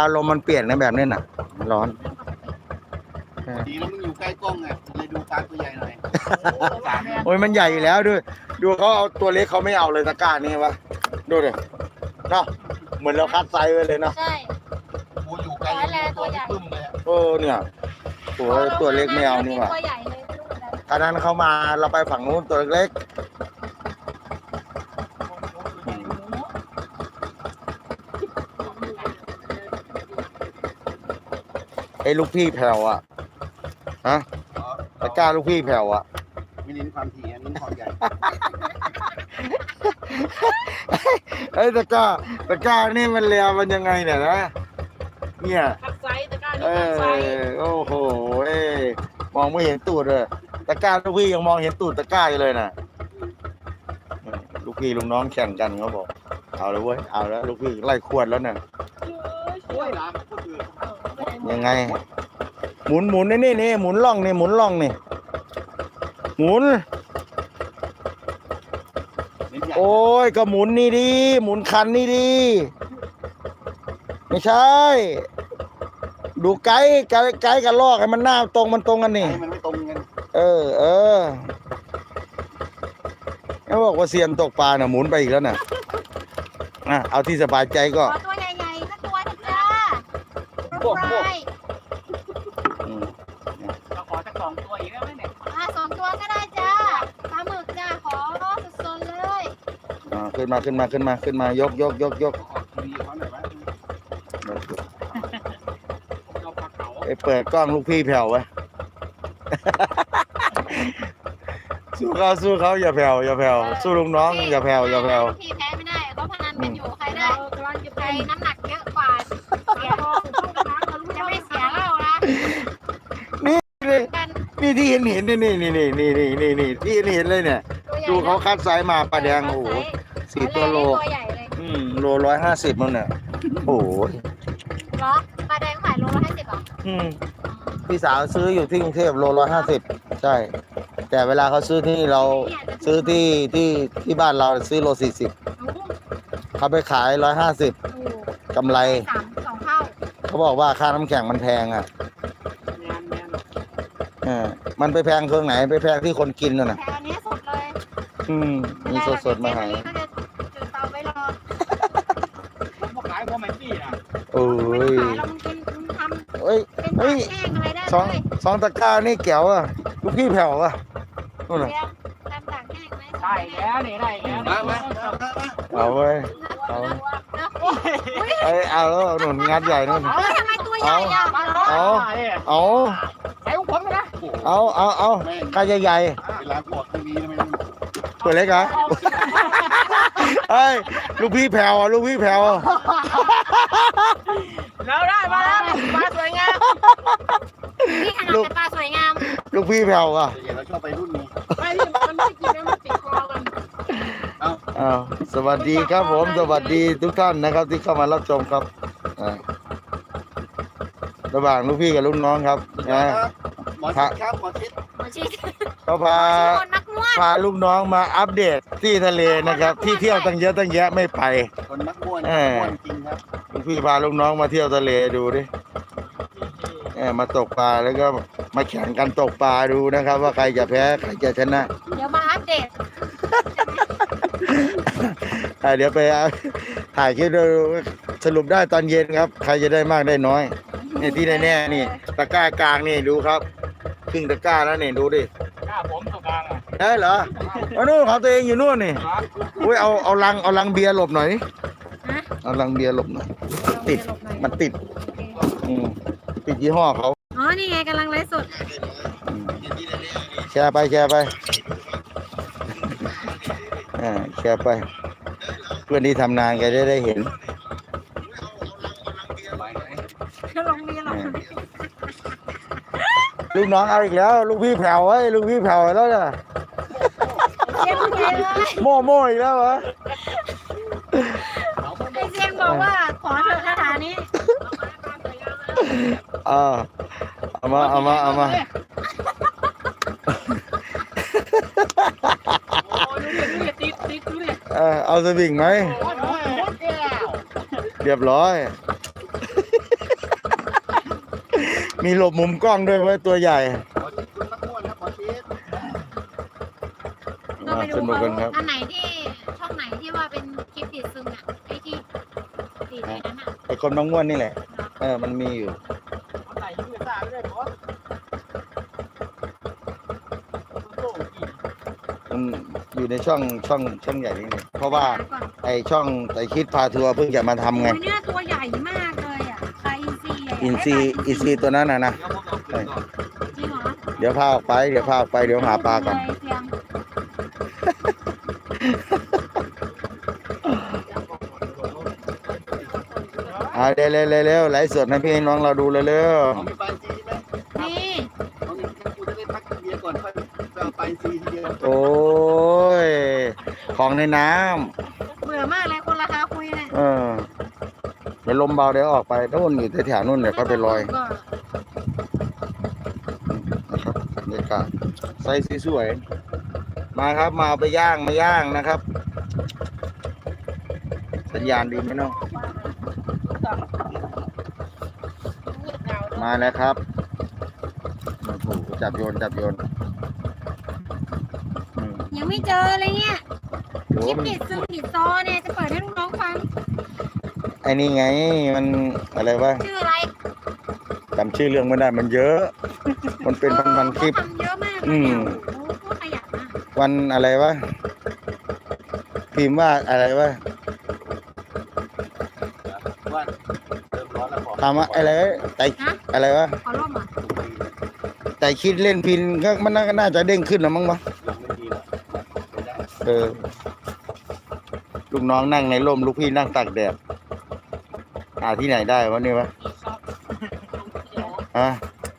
อารมณ์มันเปลี่ยนในแบบนี้น่ะ ร้อน ดีแล้วมึงอยู่ใกล้กล้องไงเลยดูปลาตัวใหญ่หน่อยโอ้ยมันใหญ่อยู่แล้วด้วยดูเขาเอาตัวเล็กเขาไม่เอาเลยตะกร้านี่วะดูดิเนาะเหมือนเราคัดไซส์ไว้เลยเนาะใช่ กูอยู่ใกล้ตัวที่ปึ้มเลยอะโอ้เนี่ย ตัวตัวเล็กไม่เอานี่หว่าตัวใหญ่เลยไม่รู้เหมือนกัน ตอนนั้นเขามาเราไปฝั่งนู้นตัวเล็ก อ้ลูกพี่แผ่วอะฮะตะกร้าลูกพี่แผ่วอะไม่เน้นความถี่อะเน้นความใหญ่ไอ้ยตะกร้าตะกร้านี่มันเลียมันยังไงเนี่ยนะเนี่ยคัดไซส์ตะกร้าเอนี่คัดไซอส์โอ้โหเอ้ยมองไม่เห็นตูดเลยตะกร้าลูกพี่ยังมองเห็นตูดตะกร้าอยู่เลยน่ะลูกพี่ลูกน้องแข่งกันเขาบอก เอาแล้วเว้ยเอาแล้วลูกพี่ไล่ขวดแล้วเนี่ย โอ้ยหลามก็คือ ยังไง หมุนหมุนนี่นี่นี่หมุนล่องนี่หมุนล่องนี่หมุนเน้นใหญ่โอ้ยก็หมุนนี่ดีหมุนคันนี่ดีไม่ใช่ ดูไกด์ไกด์ไกด์กับลอกให้มันหน้าตรงมันตรงกันนี่ให้มันไม่ตรงกัน เออ เออเขาบอกว่าเซียนตกปลาน่ะหมุนไปอีกแล้วน่ะอะเอาที่สบายใจก็ ขึ้นมาขึ้นมาขึ้นมาขึ้นมายกยกยกยกไอเปิดกล้องลูกพี่แผ่วไว้สู้เขาสู้เขาอย่าแผ่วอย่าแผ่วสู้ลุงน้องอย่าแผ่วอย่าแผ่วพี่แพ้ไม่ได้เขาพนันกันอยู่ใครได้ใครน้ำหนักเยอะกว่าเสียทองจะไม่เสียเล่านะนี่นี่ที่เห็นเห็นนี่นี่นี่นี่นี่นี่นี่ที่เห็นเลยเนี่ยดูเขาคัดสายมาปลาแดงโอ้โห สี่ตัวโล ตัวใหญ่เลยอืมโลร้อยห้าสิบมันเนี่ยโอ้โหเหรอปลาแดงขายโลละห้าสิบเหรออืมพี่สาวซื้ออยู่ที่กรุงเทพโลร้อยห้าสิบใช่ แต่เวลาเขาซื้อที่เราซื้อที่ที่ที่บ้านเราซื้อโลสี่สิบเขาไปขายร้อยห้าสิบกำไร สามสองเท่าเขาบอกว่าค่าน้ำแข็งมันแพงอะแมนแมนเออมันไปแพงตรงไหนไปแพงที่คนกินน่ะนะแพงอันนี้สดเลยอืมมีสดๆมาให้ก็จะจุดเตาไว้รอ ผมบอกขายพอไม่ปี้ อะโอ้ไม่ต้องยขายเรามันกินมันทำเอ้ย เป็นเฮ้ตาย กแห้งอะไรได้สองเลยสองตะกร้านี่แก้วอะลูกพี่แผ่วอะนู่นน่ะเรียงทำตากแห้งไหมได้แล้วนี่ได้แล้วมามามามามาเอาไว้ยเอาไอ้ยเอาแล้วหนุนงัดใหญ่นู่น เฮ้ยทำไมตัวใหญ่อะเอาเอาใส่ของผมนะเอาเอาเอาใครใหญ่เวลาปวดทีวีทำไมมันๆตัวเล็กเหรอเอ้ยลูกพี่แผ่วอะลูกพี่แผ่วอะเรา ได้มาแล้วปลาสวยงามพี่ขนาดเป็นปลาสวยงามลูกพี่แผ่วอะเดี๋ยวเราชอบไปรุ่นนี้ไม่ที่มันไม่กินแล้วมันติดคอกันอ้าวสวัสดีครับผม สวัสดีทุกท่านนะครับที่เข้ามารับชมครับอ่าระหว่างลูกพี่กับลูกน้องครับนะหมอชิดครับหมอชิดหมอชีสเขาพาคนนักนวดพาลูกน้องมาอัปเดตที่ทะเลนะครับ ที่เที่ยวตั้งเยอะตั้งแยะไม่ไปคนนักม้วน พี่พาลูกน้องมาเที่ยวทะเลดูดิเออมาตกปลาแล้วก็มาแข่งกันตกปลาดูนะครับ ว่าใครจะแพ้ใครจะชนะ เดี๋ยวมาอัปเดตอะเดี๋ยวไปเอาถ่ายคลิปดูสรุปได้ตอนเย็นครับ ใครจะได้มากได้น้อยนี่ที่แน่ๆนี่ ตะกร้ากลางนี่ดูครับครึ่งตะกร้าแล้วนี่ดูดิกล้าผมตัวกลางอะได้เหรอเอานู่นของตัวเองอยู่นู่นนี่อุ้ยเอาเอาลังเอาลังเบียร์หลบหน่อยดิฮะ เอาลังเบียร์หลบหน่อยติด มันติด อืมติดยี่ห้อเขา อ๋อ นี่ไงกำลังไลฟ์สดอืมแชร์ไปแชร์ไปอ่าแชร์ไป เพื่อนที่ทำนานแกจะได้เห็นก็ลงมีหรอกลูกน้องเอาอีกแล้ว ลูกพี่แผ่วไว้ยลูกพี่แผ่วแล้วน่ะเซียนเซียนเลยโม่โม่อีกแล้วเหรอ ไอเซียนบอกว่าขอเถอะคาถานี้ อ่าเอามาเอามาเอามาโอ้ดูดิดูดิติดติดดูดิเออเอาสวิงไหมโอ้ยโอ้ยโอ้ยแก้วเรียบร้อย มีหลบมุมกล้องด้วยเว้ยตัวใหญ่ขอชิดคุณมะม่วงครับขอชิดก็ไปอ่าดูสนุกกันครับ อันไหนที่ช่องไหนที่ว่าเป็นคลิปติดซึงอะไอ้ที่ติดในนั้นอะไอคนบางม่วนนี่แหละ เออ มันมีอยู่ เอาไหนยูเอซ่าไม่ได้บอสโอ้โหกี่ มัน อยู่ในช่องช่องช่องใหญ่นี่เลยเพราะว่าหก่อนไอช่องไอคิดพาทัวร์เพิ่งจะมาทำไง โอ้ยเนี่ยตัวใหญ่มากเลยอะปลาอินทรีอะอินซีอินซีตัวนั้นนะนะเดี๋ยวผมเอาขึ้นก่อนจริงเหรอเดี๋ยวพาออกไป เดี๋ยวพาออกไป เดี๋ยวหาปลาก่อนเลยเพียงอ่าเร็วเร็วเร็วเร็วไลฟ์สดให้พี่น้องเราดูเร็วเร็วเอามีปลายซีไหมนี่เอามีกูจะได้พักกินเบียร์ก่อนค่อยไปเอาปลายซีทีเดียวโอ้ย ของในน้เบื่อมากเลยคนราคาคุยเนี่ยำเออเดี๋ยวลมเบาเดี๋ยวออกไปนู่นอยู่แถวๆนู่นเดี๋ยวก็ไปลอยก็นะครับบรรยากาศไซส์สวยๆมาครับมาเอาไปย่างมาย่างนะครับ สัญญาณดีไหมเนาะมาแล้วครับโอ้โหจับโยนจับโยนอืมยังไม่เจอเลยเนี่ย โหคลิปมันติดซึงติดซอเนี่ยจะเปิดให้ลูกน้องฟัง ไอ้นี่ไงมันอะไรวะชื่ออะไรจำชื่อเรื่องไม่ได้มันเยอะ มันเป็นพันๆคลิป เขาทำเยอะมากอืเลยม เนี่ยโอ้โหขยันมากวันอะไรวะพิมพ์ว่าอะไรวะว่าเริ่มร้อนแล้วบอกทำว่าอะไรวะไต่อะไรวะขอร่มอะแต่คิดเล่นพินก็มันน่าน่าจะเด้งขึ้นนะมั้งวะยังไม่ดีหรอกไม่ได้เออ ลูกน้องนั่งในร่มลูกพี่นั่งตากแดดหาที่ไหนได้วะนี่วะชอบเดี๋ยวฮะ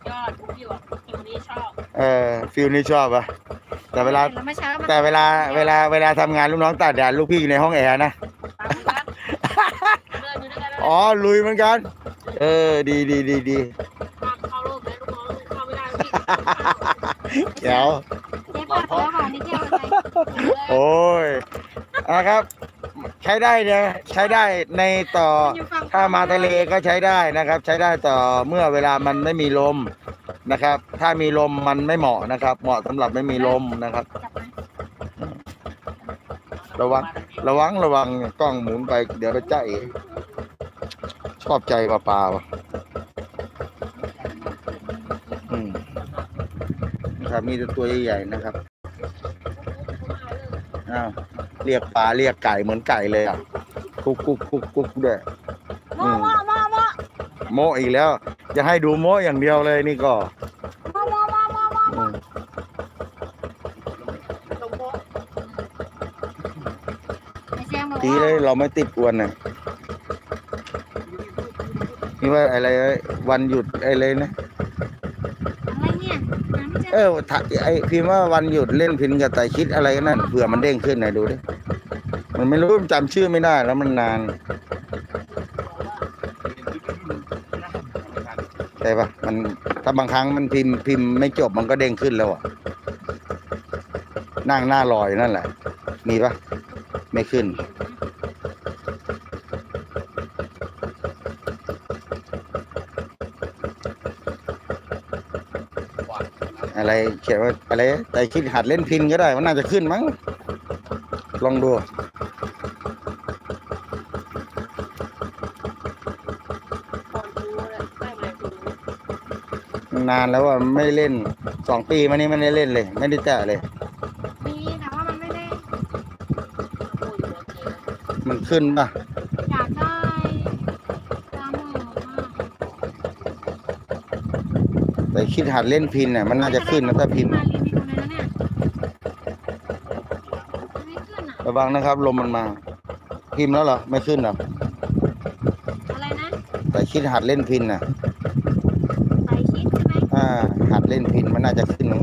ยอดทุกอยู่คิวนี้ชอบเออฟิลนี่ชอบอะแต่เวลา แล้วเมื่อเช้ามาแต่เวลาเวลาเวลาทำงานลูกน้องตากแดดลูกพี่อยู่ในห้องแอร์นะ ตามกันเดินอยู่ด้วยกันแล้วอ๋อ ลุยเหมือนกัน เออ ดีดีดีดีห้ามเข้าร่มนะลูกน้องเข้าไม่ได้พี่เดี๋ยว เจ๊ปอดแล้วก่อนนี่เที่ยวอะไร โอ้ยนะครับใช้ได้เนี่ยใช้ได้ในต่อถ้ามาทะเลก็ใช้ได้นะครับ ใช้ได้ต่อเมื่อเวลามันไม่มีลมนะครับ ถ้ามีลมมันไม่เหมาะนะครับ เหมาะสำหรับไม่มีลมนะครับ ระวังระวังระวังกล้องหมุนไปเดี๋ยวไปจ้าเอชอบใจปลาปลาอืมครับมีตัวใหญ่ๆนะครับอ้าว เรียกปลาเรียกไก่เหมือนไก่เลยอะกุ๊กกุ๊กกุ๊กกุ๊กด้วยหม้อหม้อหม้อหม้อโมอีกแล้ว จะให้ดูโมอย่างเดียวเลยนี่ก็หม้อหม้อหม้อหม้อหม้ออืมไอ้แซมบอกดีว่าเลยเราไม่ติดอวนน่ะนี่ว่าอะไรเอ้ยวันหยุดอะไรนะอะไรเนี่ยหาไม่เจอเออถ้าไอพิมพ์ว่าวันหยุดเล่นพินกับไต่คิดอะไรนั่นเผื่อมันเด้งขึ้นหน่อยดูดิ มันไม่รู้จำชื่อไม่ได้แล้วมันนานใช่ปะมันถ้าบางครั้งมันพิมพ์พิมพ์ไม่จบมันก็เด้งขึ้นแล้วอะนั่งหน้าลอยนั่นแหละ มีปะไม่ขึ้น อะไรเขียนว่าอะไรแต่คิดหัดเล่นพินก็ได้ มันน่าจะขึ้นมั้ง ลองดู นานแล้วว่าไม่เล่นสองปีมานี้ไม่ได้เล่นเลย ไม่ได้แตะเลย มีแต่ว่ามันไม่ได้มันขึ้นป่ะอยากได้ตามหมอมากแต่คิดหัดเล่นพินเนี่ยมันน่าจะขึ้นนะถ้าพิมพ์มารีวิวเลยนะเนี่ยไม่ขึ้นอะระวังนะครับ ลมมันมา พิมพ์แล้วเหรอไม่ขึ้นเหรออะไรนะ แต่คิดหัดเล่นพินน่ะ ไตคิดใช่ไหม อ่า หัดเล่นพินมันน่าจะขึ้นมั้ง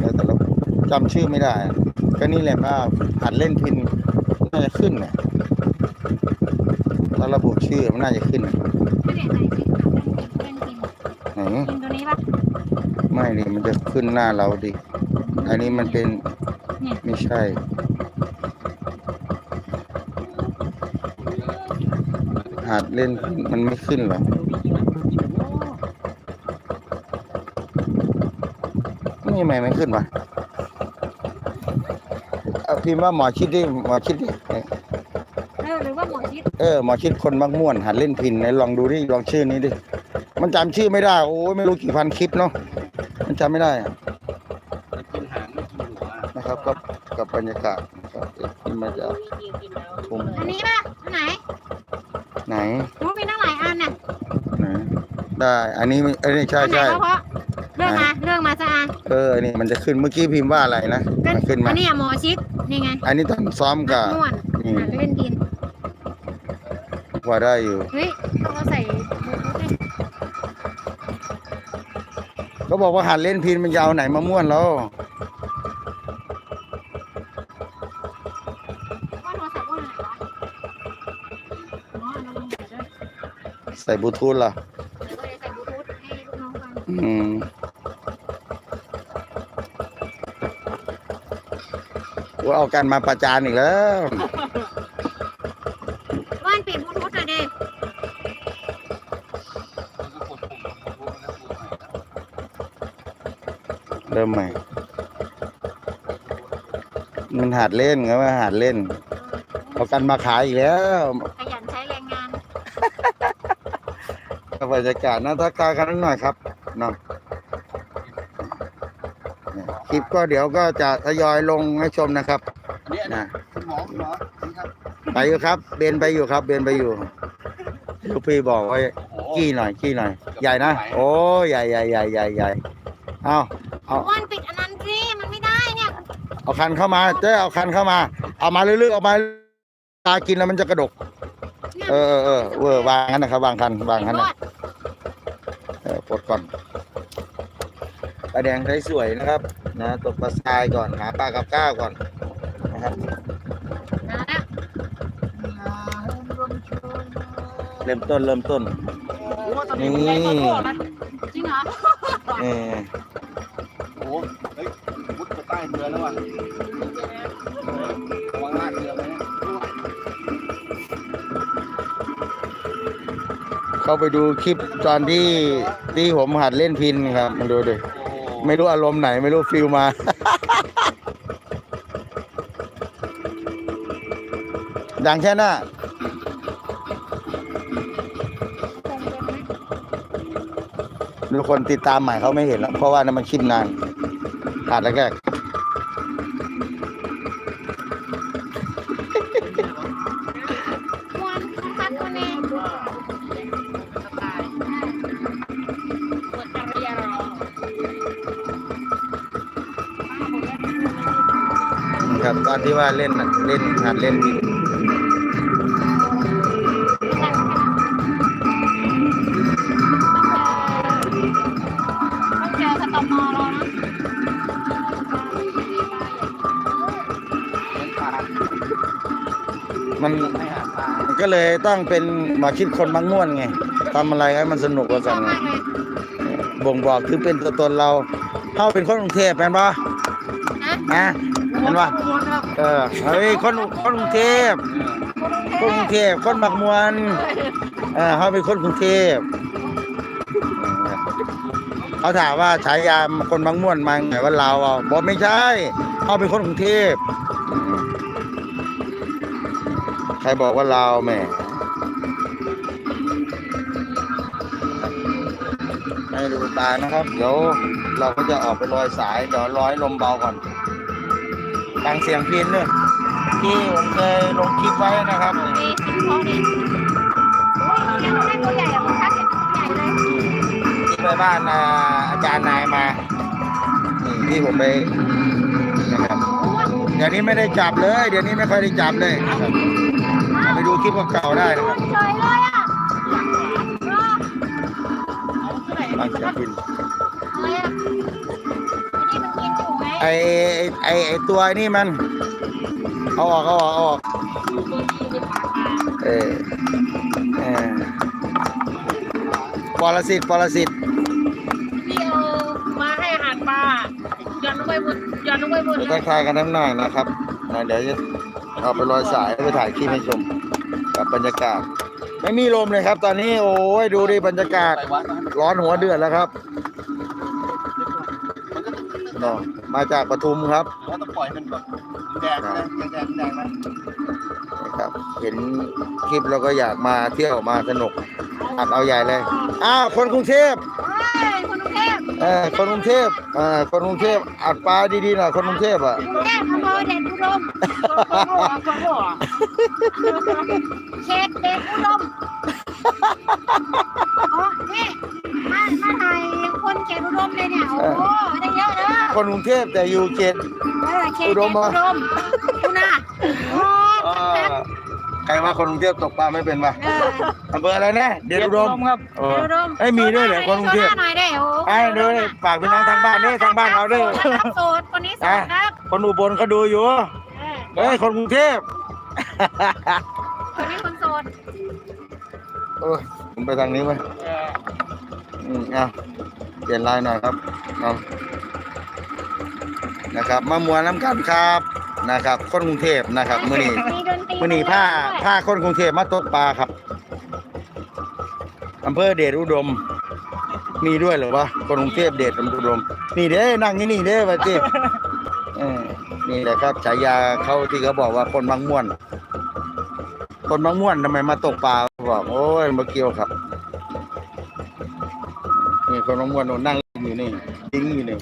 แล้วแต่เรา จำชื่อไม่ได้อะก็นี่แหละว่าหัดเล่นพินน่าจะขึ้นน่ะถ้าระบุชื่อมันน่าจะขึ้นน่ะไม่ได้ไตคิดค่ะเป็นพิมพ์ไหนพิมพ์ตัวนี้ปะไม่ดิมันจะขึ้นหน้าเราดิ อันนี้มันเป็นเนี่ยไม่ใช่หัดเล่นพินมันไม่ขึ้นหรอนี่ทำไมไม่ขึ้นวะเอา พิมพ์ว่าหมอชิดดิหมอชิดดิเออหรือว่าหมอชิดเออหมอชิดคนมักม่วนหัดเล่นพินไหนลองดูดิลองชื่อนี้ดิมันจำชื่อไม่ได้โอ้ยไม่รู้กี่พันคลิปเนาะมันจำไม่ได้อะกินหางไม่กินหัวนะครับกับกับบรรยากาศนะครับที่มาจากทุ่งอันนี้ป่ะอันไหนไหนรู้มีตั้งหลายอันน่ะไหนได้ อันนี้อันนี้ใช่อันไหนใช่ก็เพราะเลือกมาเลือกมาสักอันเอออันนี้มันจะขึ้นเมื่อกี้พิมพ์ว่าอะไรนะก็มันขึ้นมา อันนี้อะหมอชิดนี่ไงอันนี้ตอนซ้อมกับม่วนนี่หัดเล่นดิน พอได้อยู่ เฮ้ยเขาใส่บลูทูธให้ก็บอกว่าหัดเล่นพินมันจะเอาไหนมาม่วนแล้วว่าโทรศัพท์ว่าไหนวะอ๋อเราลงใส่ด้วยใส่บลูทูธล่ะเดี๋ยวก็เลยใส่บลูทูธให้ลูกน้องฟังอืมว่า เอากันมาประจานอีกแล้วว่านปิดบลูทูธหน่อยดิเริ่มใหม่ มันหัดเล่นไงว่าหัดเล่น เอากันมาขายอีกแล้ว ขยันใช้แรงงาน บรรยากาศน่าทักทายกันหน่อยครับเนาะเนี่ยคลิปก็เดี๋ยวก็จะทยอยลงให้ชมนะครับ เนี่ย นะ คุณหมอคุณหมอนี่ครับ ไปอยู่ครับ เบนไปอยู่ครับ เบนไปอยู่ลูกพี่บอกว่าโอ้โหกี้หน่อยกี้หน่อย ใหญ่นะ โอ้ใหญ่ใหญ่ใหญ่ใหญ่ใหญ่เอาเอาว่านปิดอันนั้นสิมันไม่ได้เนี่ยเอาคันเข้ามาเจ้เอาคันเข้ามา เอามาเรื่อยๆเอามาตากินแล้วมันจะกระดกเนี่ยเออเออเออเออวางกันนะครับ วางคันวางคันรนะอดเออปลดก่อนปลาแดงใช้สวยนะครับ นะตกปลาทรายก่อนหาปลากับข้าวก่อนนะครับ เริ่มต้นเริ่มต้นนี่จริงเหรอเออโอ้โหเฮ้ยมุดไปใต้เรือแล้วว่ะระวังลากเรือไปนะเข้าไปดูคลิปตอนที่ที่ผมหัดเล่นพินครับมาดูดิโอ้โหไม่รู้อารมณ์ไหนไม่รู้ฟิลมา ดังแค่หน้า คนติดตามใหม่เขาไม่เห็นแล้วเพราะว่านั้นมันคลิปนานหัดแรกมวนคักคนเองๆครับตอนที่ว่าเล่นน่ะเล่นหัดเล่น ก็เลยต้องเป็นหมอคิดคนมักม่วนไงทำอะไรให้มันสนุกกว่าชสั่องบไงมากเลยบ่งบอกคือเป็นตัวตนเราเข้าเป็นคนกรุงเทพแม่นปะนะนะแม่นปะเออเฮ้ยคนคนกรุงเทพคนกรุงเทพคนมักมวนเออเขาเป็นคนกรุงเทพเขาถามว่าฉายาคนบางม่วนมาไงว่าเราอะบอกไม่ใช่เขาเป็นคนกรุงเทพ ใครบอกว่าเราแหม่ให้ดูตานะครับ เดี๋ยวเราก็จะออกไปลอยสายเดี๋ยวร้อยลมเบาก่อนฟังเสียงพินเนี่ยที่ผมเคยลงคลิปไว้นะครับดีกินพอดีโอ้ยยังได้ตัวใหญ่อะมันคักเห็นตัวใหญ่เลยที่ไปบ้านอ่าอาจารย์นายมานี่ที่ผมไปนะครับเดี๋ยวนี้ไม่ได้จับเลย เดี๋ยวนี้ไม่ค่อยได้จับเลยนะครับไป ดูคลิปเก่าๆได้นะครับเฉยเลยอะรอฟังเสียงพินอะไรอะอันนี้มันกินอยู่ไหมไอไอไอตัวนี่มัน เอาออกเอาออกเอาออกเออเออปรสิตปรสิตพี่เอามาให้อาหารปลาย้อนลงไปบนย้อนลงไปบนจะทักทายกันทั้งหน่อยนะครับนะเดี๋ยวจะเอาไปลอยสายไปถ่ายคลิปให้ชม กับบรรยากาศ ไม่มีลมเลยครับ ตอนนี้โอ้ยดูดิบรรยากาศไปวัดนะร้อนหัวเดือดแล้วครับมันก็ต้องเนาะมาจากปทุมครับว่าต้องปล่อยมันแบบแดงนะแดงแดงแดงนะนะครับ เห็นคลิปแล้วก็อยากมาเที่ยวมาสนุกอัดเอาใหญ่เลยอ้าวคนกรุงเทพเฮ้ยคนกรุงเทพเออคนกรุงเทพเออคนกรุงเทพอัดปลาดีๆหน่อยคนกรุงเทพอะกรุงเทพ อำเภอเด่นอุดมก็หัวก็หัวเขตเด่นอุดมอ๋อนี่มามาถ่ายคนเขตอุดมเลยเนี่ยโอ้โหได้เยอะเด้อคนกรุงเทพแต่อยู่เขตเออเขตอุดเด่มนเหรออุดมดูนะโอ้ใครว่าคนกรุงเทพตกปลาไม่เป็นปะอออำเภออะไรนะ เดชอุดมครับเอเด่อนอุดมเอ้มีด้วยเหรอคนกรุงเทพโซน่าหน่อยได้โอ้ไอ้เด้อฝากพี่น้องทางบ้านด้อทางบ้านเราด้อครับโสดคนนี้โสดครับ คนอุบลเขาดูอยู่เออเฮ้ยคนกรุงเทพ คนนี้คนโสดเออผมไปทางนี้ไหมอืมอะเปลี่ยนลายหน่อยครับเอานะครับ มามวนน้ำกันครับนะครับ คนกรุงเทพนะครับมื้อนี้มีดนตรีมื้อนี้ผ้าผ้าคนกรุงเทพมาตกปลาครับอำเภอเดชอุดม มีด้วยเหรอวะคนกรุงเทพเดชอุดมนี่เด้นั่งที่นี่เด้ว่าจิเออ นี่แหละครับฉายาเขาที่เขาบอกว่าคนบางม่วน คนบางม่วนทำไมมาตกปลาบอกโอ้ยมาเกี่ยวครับนี่คนบางม่วนโน่นนั่งอยู่นี่ทิ้งอยู่นี่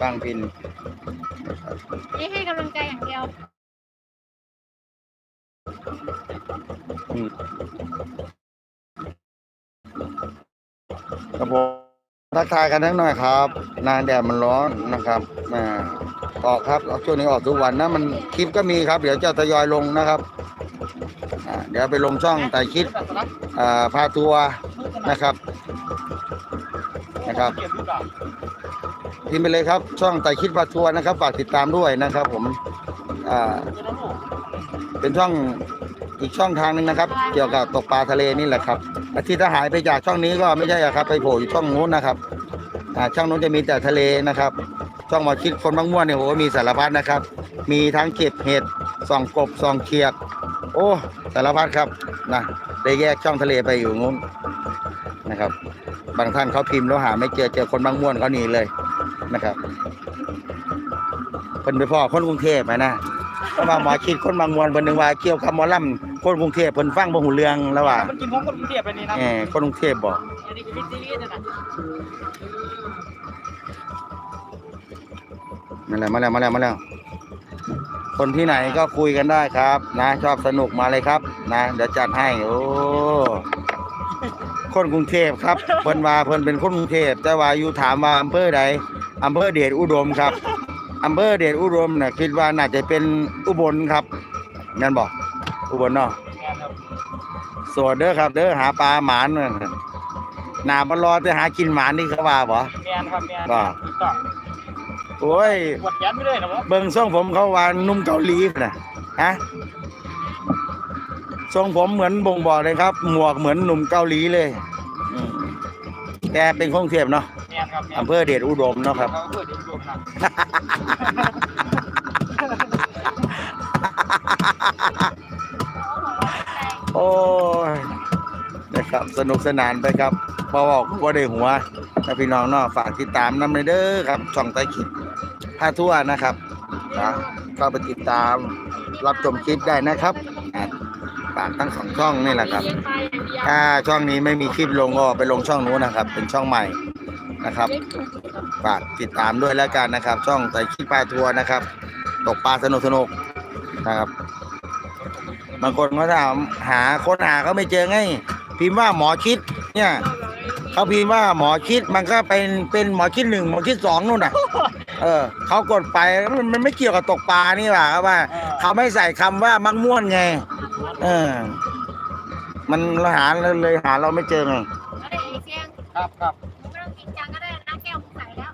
ตั้งพินนะครับนี่ให้กำลังใจอย่างเดียวอืมครับผม ทักทายกันทั้งหน่อยครับ นานแดดมันร้อนนะครับมาออกครับช่วงนี้ออกทุกวันนะมันคลิปก็มีครับ เดี๋ยวจะทยอยลงนะครับเดี๋ยวไปลงช่องไต่คิดพาทัวร์นะครับนะครับพิมพ์ไปเลยครับ ช่องไต่คิดพาทัวร์นะครับฝากติดตามด้วยนะครับ ผมเป็นช่องอีกช่องทางหนึ่งนะครับ เกี่ยวกับตกปลาทะเลนี่แหละครับ อาทิตย์ถ้าหายไปจากช่องนี้ก็ไม่ใช่อะครับไปโผล่อยู่ช่องนู้นนะครับอ่าช่องนู้นจะมีแต่ทะเลนะครับ ช่องหมาคิดคนบางม่วนเนี่ยโหมีสารพัดนะครับ มีทั้งเก็บเห็ดส่องกบส่องเขียด โอ้สารพัดครับนะได้แยกช่องทะเลไปอยู่นู้นนะครับ บางท่านเขาพิมพ์แล้วหาไม่เจอเจอคนบางม่วนเขาหนีเลยนะครับเพิ่นไปพ่อคนกรุงเทพไปนะ เพราะว่าหมอคิดคนบางมวลเพิ่นนึงว่าเกี่ยวกับหมอลำคนกรุงเทพเพิ่นฟังบ่หูเรื่องแล้วว่ามันกินของคนกรุงเทพไปนี่นะแหมคนกรุงเทพบ่อันนี้คือซีรีส์นะนั่นแหละมาแล้วมาแล้วมาแล้ว คนที่ไหนก็คุยกันได้ครับ นะ ชอบสนุกมาเลยครับ นะเดี๋ยวจัดให้โอ้คนกรุงเทพครับเพิ่นว่าเพิ่นเป็นคนกรุงเทพแต่ว่าอยู่ถามว่าอำเภอใดอำเภอเดชอุดมครับ อำเภอเดชอุดมน่ะคิดว่าน่าจะเป็นอุบลครับนั่นบ่อุบลเนาะสวัสดีเด้อครับ เด้อหาปลาหมานนั่นน่ะหนามันรอแต่หากินหมานนี่เขาว่าบ่แมนครับแมนก็ถูกต้องโอ้ยปวดแขนไปเลยนะผมเบิ่งทรงผมเขาว่านุ่มเกาหลีน่ะฮะทรงผมเหมือนบ่งบอกเลยครับ หมวกเหมือนหนุ่มเกาหลีเลยอืม แกเป็นคงเทพเนาะแมนครับแมนอำเภอเดชอุดมเนาะครับเขาเปิดดูดูนะโอ้ยนะครับสนุกสนานไปครับบอบอกว่าได้หัวนะพี่น้องเนาะฝากติดตามน้ำเลยเด้อครับช่องใต้คลิปพาทั่วนะครับนะก็ไปติดตามรับชมคลิปได้นะครับอะ ฝากทั้งสองช่องนี่แหละครับ ถ้าช่องนี้ไม่มีคลิปลงก็ไปลงช่องนู้นนะครับ เป็นช่องใหม่นะครับ ฝากติดตามด้วยแล้วกันนะครับ ช่องไต่คิดปลาทัวร์นะครับ ตกปลาสนุกสนุกๆนะครับ บางคนเขาถามหาค้นหาเขาไม่เจอไง พิมพ์ว่าหมอคิดเนี่ยเขาพิมพ์ว่าหมอคิดมันก็เป็นเป็นหมอคิดหนึ่งหมอคิดสองนู่นน่ะ เออเขากดไปมันมันไม่เกี่ยวกับตกปลานี่หว่าครับว่า เขาไม่ใส่คำว่ามักม่วนไง เออ มันเราหาเลยหาเราไม่เจอไงแล้วได้เอเชียงครับครับไม่ต้องกินจังก็ได้น้ำแก้วมึงใส่แล้ว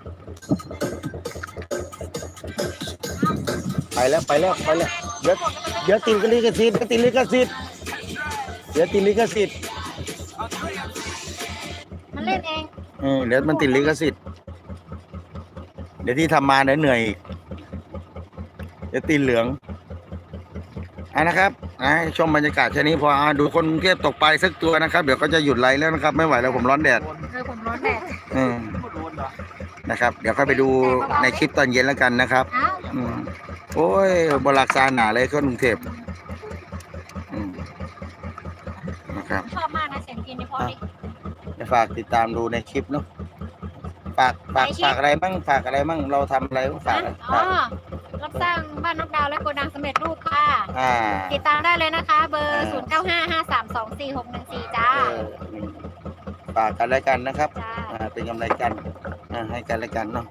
ไปแล้วไปแล้วไปแล้วเดี๋ยวเดี๋ยวติดลิขสิทธิ์เดี๋ยวติดลิขสิทธิ์เดี๋ยวติดลิขสิทธิ์มันเล่นเองเออเดี๋ยวมันติดลิขสิทธิ์เดี๋ยวที่ทำมาเดี๋ยวเหนื่อยอีกเดี๋ยวตีนเหลืองอะนะครับ นะชมบรรยากาศแค่นี้พออะดูคนกรุงเทพตกปลาสักตัวนะครับ เดี๋ยวก็จะหยุดไลฟ์แล้วนะครับ ไม่ไหวแล้วผมร้อนแดดเออผมร้อนแดดอืมโดนเหรอนะครับ เดี๋ยวค่อยไปดูในคลิปตอนเย็นแล้วกันนะครับเอ้าอืมโอ้ยบรักษาหนาเลยคนกรุงเทพอืมนะครับ ชอบมากนะเสียงกินในพอดี จะฝากติดตามดูในคลิปเนาะ ฝากฝากในคลิปฝากอะไรบ้างฝากอะไรบ้างเราทำอะไรบ้างฝากอะไรอ๋อฝากรับสร้างบ้านนกดาวและโกดังสำเร็จรูปค่ะ อ่า ติดตามได้เลยนะคะ เบอร์อ่า0 9 5 5 3 2 4 6 1 4 จ้า เออนี่ฝากกันแล้วกันนะครับจ้า อ่าเป็นกำไรกันอ่าให้กันแล้วกันเนาะ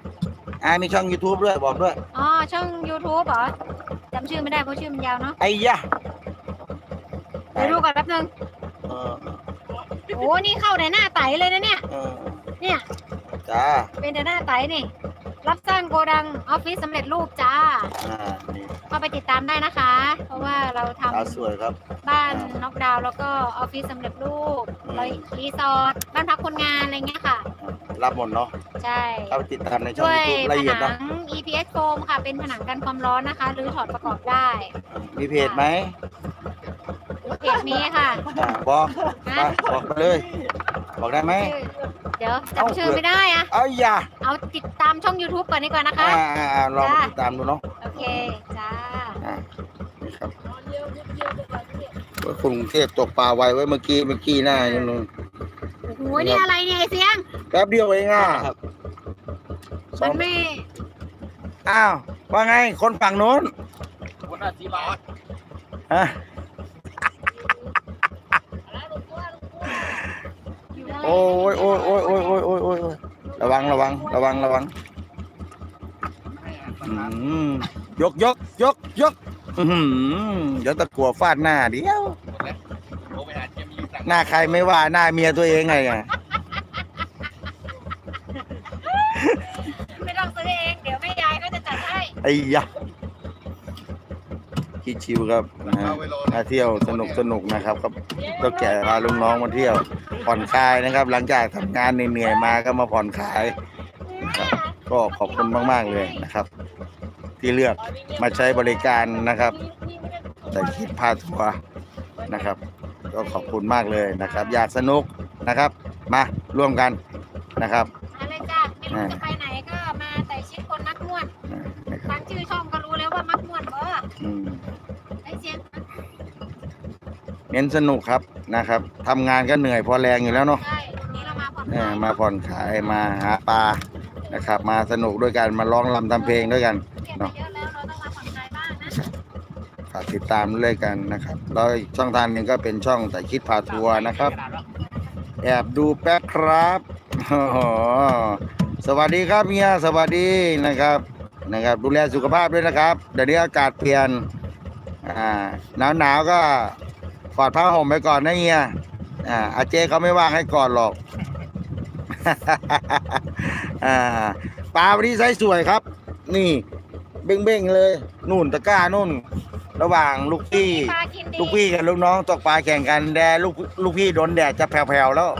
อ่ามีช่อง YouTube ด้วยบอกด้วย อ๋อ ช่อง YouTube เหรอจำชื่อไม่ได้เพราะชื่อมันยาวเนาะไอ้ยะเดี๋ยวดูก่อนแป๊บนึง เออโอ้นี่เข้าในหน้าไตเลยนะเนี่ย เออเนี่ย จ้าเป็นแต่หน้าไตนี่ รับสร้างโกดังออฟฟิศสำเร็จรูปจ้าอ่านี่เข้าไปติดตามได้นะคะ เพราะว่าเราทำสาวสวยครับ บ้านน็อกดาวน์แล้วก็ออฟฟิศสำเร็จรูปอืมรีสอร์ทบ้านพักคนงานอะไรเงี้ยค่ะ รับหมดเนาะใช่เข้าไปติดตามในช่องด้วย YouTube ผละเอียดนัเนาะง EPS foam ค่ะ เป็นผนังกันความร้อนนะคะหรือถอดประกอบได้มีเพจไหมเพจนี้ค่ะอ่าบอกนะมาบอกไปเลย บอกได้ไหมชื่อ เดี๋ยวเอ้าจำชื่อไม่ได้อะเอ้ยอย่าเอาติดตามช่อง YouTube ก่อนดีกว่านะคะ อ่าอ่าอ่าลองไปจ้าติดตามดูเนาะโอเค จ้า อ่านี่ครับว่าคนกรุงเทพตกปลาไวไว้เมื่อกี้เมื่อกี้หน้ายังนู่นโอ้โหนี่อะไรเนี่ยไอ้เสียง แป๊บเดียวเองอะสมัอนงไม่ อ้าวว่าไงคนฝั่งนู้นคนอาชีพาฮะ ยกยกยกยกอื้อหือเดี๋ยวตะกัวฟาดหน้าเดียว โทรไปหาเจมี่สั่งหน้าใครไม่ว่าหน้าเมียตัวเองไงอะไม่ต้องซื้อเอง เดี๋ยวแม่ยายก็จะจัดให้ ไอ้ยะคิดชิวครับนะฮะเอาไปรอมาเที่ยวสนุกสนุกนะครับครับก็แก่พาลุงน้องมาเที่ยว ผ่อนคลายนะครับ หลังจากทำงานเหนื่อยๆมาก็มาผ่อนคลายนะครับก็ขอบคุณมาก ๆ เลยนะครับ ที่เลือกมาใช้บริการนะครับแต่คิดพาทัวร์นะครับ ก็ขอบคุณมากเลยนะครับ อยากสนุกนะครับ มาร่วมกันนะครับอะไรจ้ะไม่รู้จะไปไหนก็มาแต่ชิดคนมักม่วนอ่านะครับฟังชื่อช่องก็รู้แล้วว่ามักม่วนเบอร์อืมไอ้เสียงเน้นสนุกครับนะครับทำงานก็เหนื่อยพอแรงอยู่แล้วเนาะใช่วันนี้เรามาผ่อนคเอลาอยมาผ่อนขายมาหาปลานะครับ มาสนุกด้วยกันมาร้องรำทำเพลงด้วยกัน เก็บมาเยอะแล้วเราต้องมาผ่อนคลายบ้างนะฝากติดตามด้วยกันนะครับ แล้วอีกช่องทางหนึ่งก็เป็นช่องแต่คิดพาทัวร์นะครับ แอบดูแป๊บครับโอ้โหสวัสดีครับเมียสวัสดีนะครับนะครับ ดูแลสุขภาพด้วยนะครับ เดี๋ยวนี้อากาศเปลี่ยนอ่าหนาวหนาวก็กอดผ้าห่มไปก่อนนะเฮียอ่าอาเจเขาไม่ว่างให้กอดหรอกอ่าปลาวันนี้ไซส์สวยครับ นี่ เบ้งๆเลยนู่นตะกร้านู่น ระหว่างลูกพี่ ปลากินดีลูกพี่กับลูกน้องตกปลาแข่งกันแดดลูกลูกพี่โดนแดดจะแผ่วๆแล้ว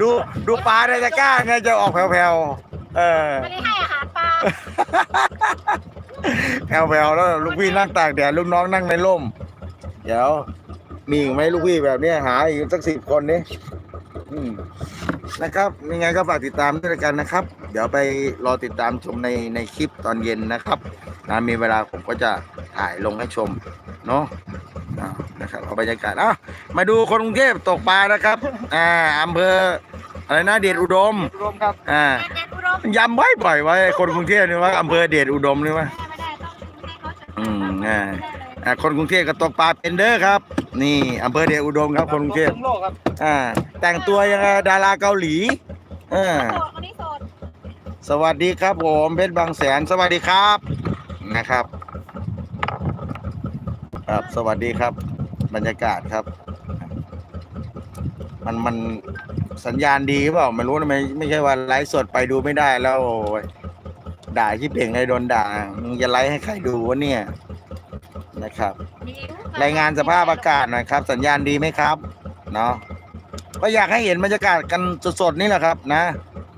ดูดูปลาในตะกร้าไงจะออกแผ่วๆเออ ไม่ได้ให้อาหารปลาแผ่วๆแล้วลูกพี่นั่งตากแดดลูกน้องนั่งในร่ม เดี๋ยว มีอีกไหมลูกพี่แบบเนี้ยหาอีกสักสิบคนนี้อืม นะครับยังไงก็ฝากติดตามด้วยกันนะครับ เดี๋ยวไปรอติดตามชมในในคลิปตอนเย็นนะครับนะมีเวลาผมก็จะถ่ายลงให้ชมเนาะอ่านะครับเอาบรรยากาศอะมาดูคนกรุงเทพตกปลานะครับอ่าอำเภออะไรนะเดชอุดมรวมครับอ่าแดดอุดมย้ำบ่อยบ่อยๆไว้คนกรุงเทพนี่ว่าอำเภอเดชอุดมนี่ว่าไม่ได้ต้องให้เขาจัดอืมไม่อ่าได้เลย อ่าคนกรุงเทพก็ตกปลาเป็นเด้อครับ นี่อำเภอเดชอุดมครับคนกรุงเทพทั้งโลกครับอ่า แต่งตัวยังไงดาราเกาหลีอ่าโสดคนนี้โสดสวัสดีครับผมเพชรบางแสนสวัสดีครับนะครับ ครับสวัสดีครับ บรรยากาศครับ มันมันสัญญาณดีเปล่าไม่รู้นะไม่ไม่ใช่ว่าไลฟ์สดไปดูไม่ได้แล้วโอ้ยด่าที่เพ่งเลยโดนด่ามึงจะไลฟ์ให้ใครดูวะเนี่ย นะครับดีรายงานสภาพอากาศหน่อยครับ สัญญาณดีไหมครับเนาะก็อยากให้เห็นบรรยากาศกันสดๆนี่แหละครับ นะ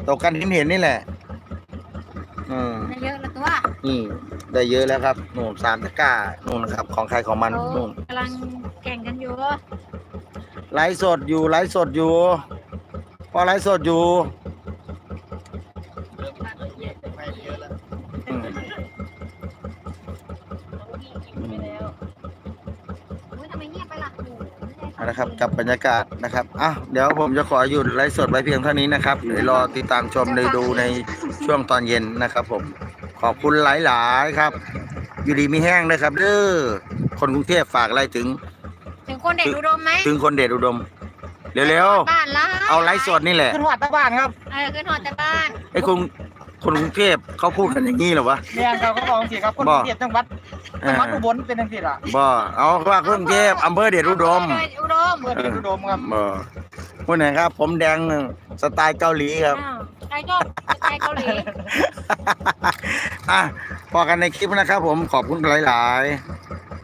ตกกันเห็นเห็นๆนี่แหละ อืมไม่เยอะละตัวนี่ได้เยอะแล้วครับนู่นสามตะกร้านู่นนะครับ ของใครของมันเขานู่นกำลังแข่งกันอยู่ไลฟ์สดอยู่ไลฟ์สดอยู่พอไลฟ์สดอยู่ เริ่มไม่เยอะแล้ว อืม ไปแล้ว อุ้ยทำไมเงียบไปล่ะโอ้โห ไม่ได้เอาละครับ กับบรรยากาศนะครับอะเดี๋ยวผมจะขอหยุดไลฟ์สดไว้เพียงเท่านี้นะครับเดี๋ยวรอติดตามชมในดูในช่วงตอนเย็นนะครับ ผมขอบคุณหลายๆครับ อยู่ดีมีแห้งนะครับเด้อคนกรุงเทพฝากอะไรถึง ถึงคนเด็กอุดมไหมถึงคนเดชอุดมเร็วบ้านละๆเอาไลฟ์สดนี่แหละขึ้นหอดตาบ้านครับเออขึ้นหอแต่บ้านไอ้คนคนกรุงเทพเขาพูดกันอย่างนี้เหรอวะ เรียนเราก็บอกสิครับคนบ่ เกียรติจังหวัด จังหวัดอุบลเป็นจังสิล่ะบ่เอาว่าคนกรุงเทพอำเภอเดชอุดมเดชอุดมเพื่อนเป็นอุดมครับบ่คนไหนครับ ผมแดงสไตล์เกาหลีครับอ้าวใครก็ใครเกาหลีอะพอกันในคลิปนะครับผมขอบคุณหลาย ๆ